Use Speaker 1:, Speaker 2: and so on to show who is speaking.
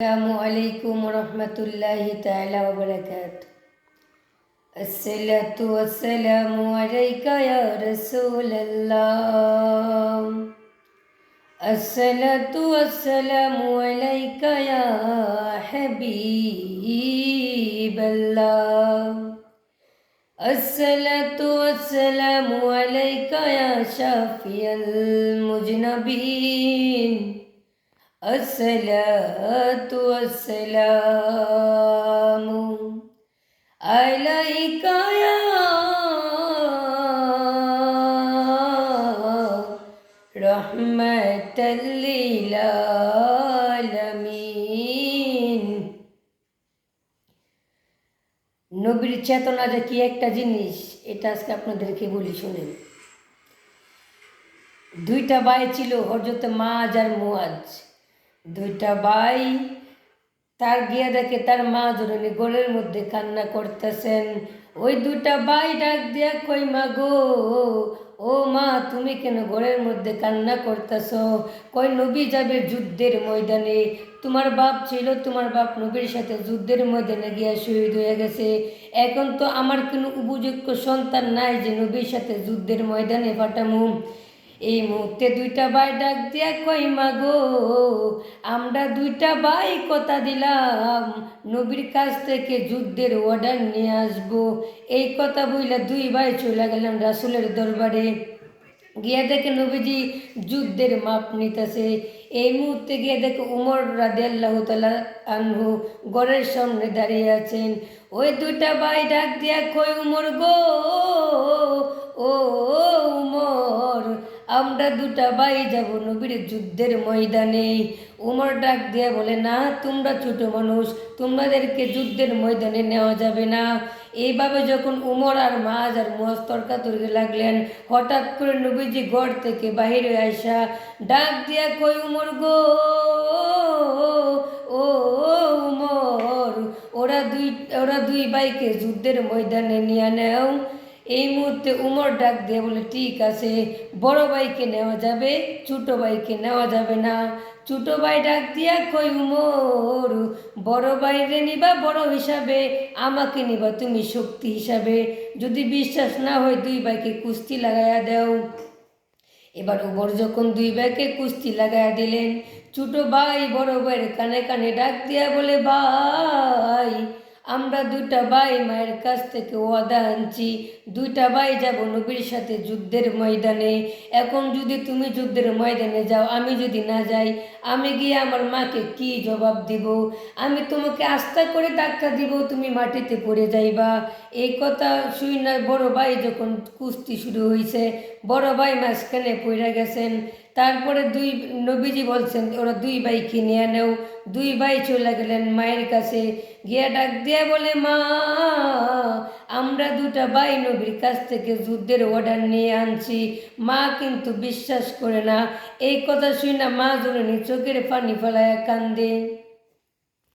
Speaker 1: السلام عليكم ورحمة الله تعالى وبركاته. الصلاة والسلام عليك يا رسول الله. الصلاة والسلام عليك يا حبيب الله. الصلاة والسلام عليك يا شافي المجنبين. الصلاة والسلام عليك يا رحمة للعالمين নবীর চেতনা যে কি একটা জিনিস এটা আজকে আপনাদেরকে বলি শুনেন দুইটা ভাই ছিল হজরত মাজ আর মুয়াজ দুইটা ভাই, তার গিয়ে দেখে তার মা জননী গোলের মধ্যে কান্না করতেছেন। ওই দুটা ভাই ডাক দিয়া কই মা গো, ও মা, তুমি কেন ঘরের মধ্যে কান্না করতেছ? কই নবী যাবে যুদ্ধের ময়দানে। তোমার বাপ ছিল, তোমার বাপ নবীর সাথে যুদ্ধের ময়দানে গিয়া শহীদ হয়ে গেছে। এখন তো আমার কোনো উপযুক্ত সন্তান নাই যে নবীর সাথে যুদ্ধের ময়দানে পাঠামু এই মুহূর্তে দুইটা ভাই ডাক দিয়া কই মাগো আমরা দুইটা ভাই কথা দিলাম। নবীর কাছ থেকে যুদ্ধের অর্ডার নিয়ে আসব। এই কথা বইলা দুই ভাই চলে গেলাম রাসুলের দরবারে। গিয়ে দেখে নবীজি যুদ্ধের মাপ নিতেছে। এই মুহূর্তে গিয়ে দেখে উমর রাদে আল্লাহ আনহু গড়ের সামনে দাঁড়িয়ে আছেন। ওই দুইটা ভাই ডাক দিয়া কই উমর গো আমরা দুটা ভাই যাব নবীর যুদ্ধের ময়দানে। উমর ডাক দিয়ে বলে, না, তোমরা ছোট মানুষ, তোমাদেরকে যুদ্ধের ময়দানে নেওয়া যাবে না। এইভাবে যখন উমর আর মাজ আর মোয়াজ তর্কাতর্কি লাগলেন, হঠাৎ করে নবীজি গড় থেকে বাহিরে আসা ডাক দিয়া কই উমর গো ও, উমর, ওরা দুই ওরা দুই ভাইকে যুদ্ধের ময়দানে নিয়ে নেও। এই মুহূর্তে উমর ডাক দিয়ে বলে, ঠিক আছে, বড় ভাইকে নেওয়া যাবে, ছোট ভাইকে নেওয়া যাবে না। ছোট ভাই ডাক দিয়া কই উমর, বড় বাইরে নিবা, বড় হিসাবে, আমাকে নিবা তুমি শক্তি হিসাবে। যদি বিশ্বাস না হয় দুই ভাইকে কুস্তি লাগাইয়া দেও। এবার উমর যখন দুই ভাইকে কুস্তি লাগাইয়া দিলেন, ছোট ভাই বড় ভাইয়ের কানে কানে ডাক দিয়া বলে, ভাই আমরা দুটা ভাই মায়ের কাছ থেকে ওয়াদা আনছি দুইটা ভাই যাব নবীর সাথে যুদ্ধের ময়দানে। এখন যদি তুমি যুদ্ধের ময়দানে যাও, আমি যদি না যাই, আমি গিয়ে আমার মাকে কি জবাব দিব? আমি তোমাকে আস্থা করে ধাক্কা দিব, তুমি মাটিতে পড়ে যাইবা। এই কথা শুই না বড় ভাই যখন কুস্তি শুরু হয়েছে বড় ভাই মাঝখানে পড়ে গেছেন। তারপরে দুই নবীজি বলছেন, ওরা দুই ভাই নিয়ে নেও। দুই ভাই চলে গেলেন মায়ের কাছে। গিয়া ডাক দিয়ে বলে, মা, আমরা দুটা ভাই নবীর কাছ থেকে যুদ্ধের অর্ডার নিয়ে আনছি। মা কিন্তু বিশ্বাস করে না। এই কথা শুনে মা জননী চোখের পানি ফেলায় কান্দে।